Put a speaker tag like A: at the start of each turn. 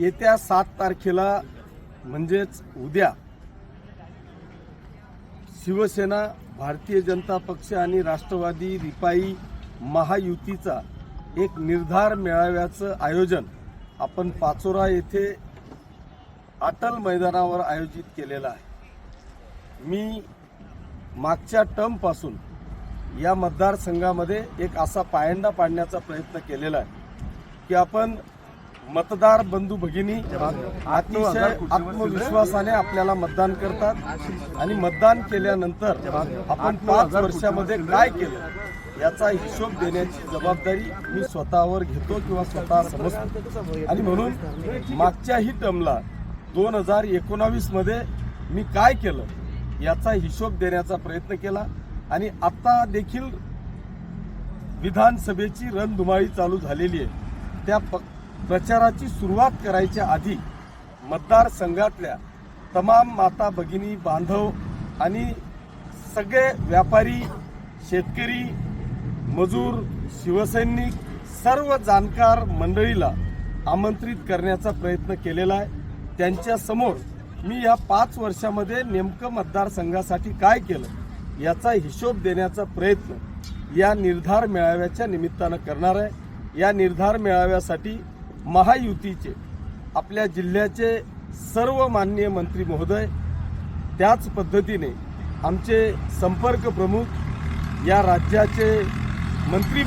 A: येत्या सात तारखेला म्हणजेच उद्या शिवसेना भारतीय जनता पक्ष आणि राष्ट्रवादी रिपाई महायुतीचा एक निर्धार मेळाव्याचं आयोजन आपण पाचोरा येथे अटल मैदानावर आयोजित केलेलं आहे. मी मागच्या टर्मपासून या मतदारसंघामध्ये एक असा पायंडा पाडण्याचा प्रयत्न केलेला आहे. की आपण मतदार बंधू भगिनी अतिशय आत्मविश्वासाने आपल्याला मतदान करतात आणि मतदान केल्यानंतर आपण पाच वर्षामध्ये काय केलं? याचा हिशोब देण्याची जबाबदारी मी स्वतःवर घेतो किंवा स्वतः समजतो. आणि म्हणून मागच्याही टर्मला दोन हजार एकोणावीसमध्ये मी काय केलं? याचा हिशोब देण्याचा प्रयत्न केला आणि आता देखील विधानसभेची रणधुमाळी चालू झालेली आहे. त्या प प्रचाराची सुरुवात करायच्या आधी मतदारसंघातल्या तमाम माता भगिनी बांधव आणि सगळे व्यापारी शेतकरी मजूर शिवसैनिक सर्व जाणकार मंडळीला आमंत्रित करण्याचा प्रयत्न केलेला आहे. त्यांच्यासमोर मी या पाच वर्षामध्ये नेमकं मतदारसंघासाठी काय केलं याचा हिशोब देण्याचा प्रयत्न या निर्धार मेळाव्याच्या निमित्तानं करणार आहे. या निर्धार मेळाव्यासाठी महायुतीचे आपल्या जिल्ह्याचे सर्व माननीय मंत्री महोदय त्याच पद्धतीने आमचे संपर्क प्रमुख या राज्याचे मंत्री